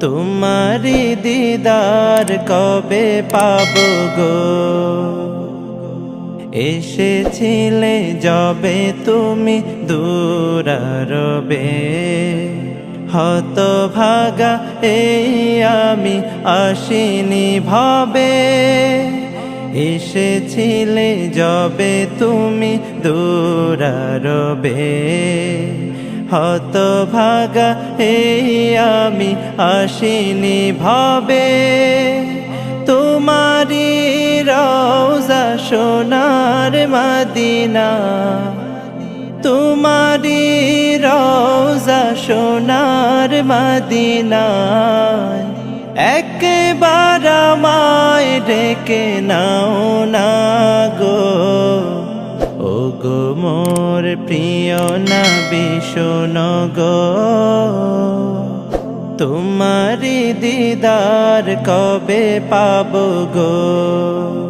তোমারি দিদার কবে পাব গো? এসেছিলে যবে তুমি দূরারবে। হত ভাগা এই আমি আসিনি ভবে। এসেছিলে যবে তুমি দূরারবে। হত ভাগা, এই আমি আসিনি ভবে। তোমারি রওজা সোনার মদিনা। তোমারি রওজা সোনার মদিনা। একবার আমায় ডেকে নাও না গো। প্রিয় না ভীষণ গো। তোমারি দিদার কবে পাবো গো?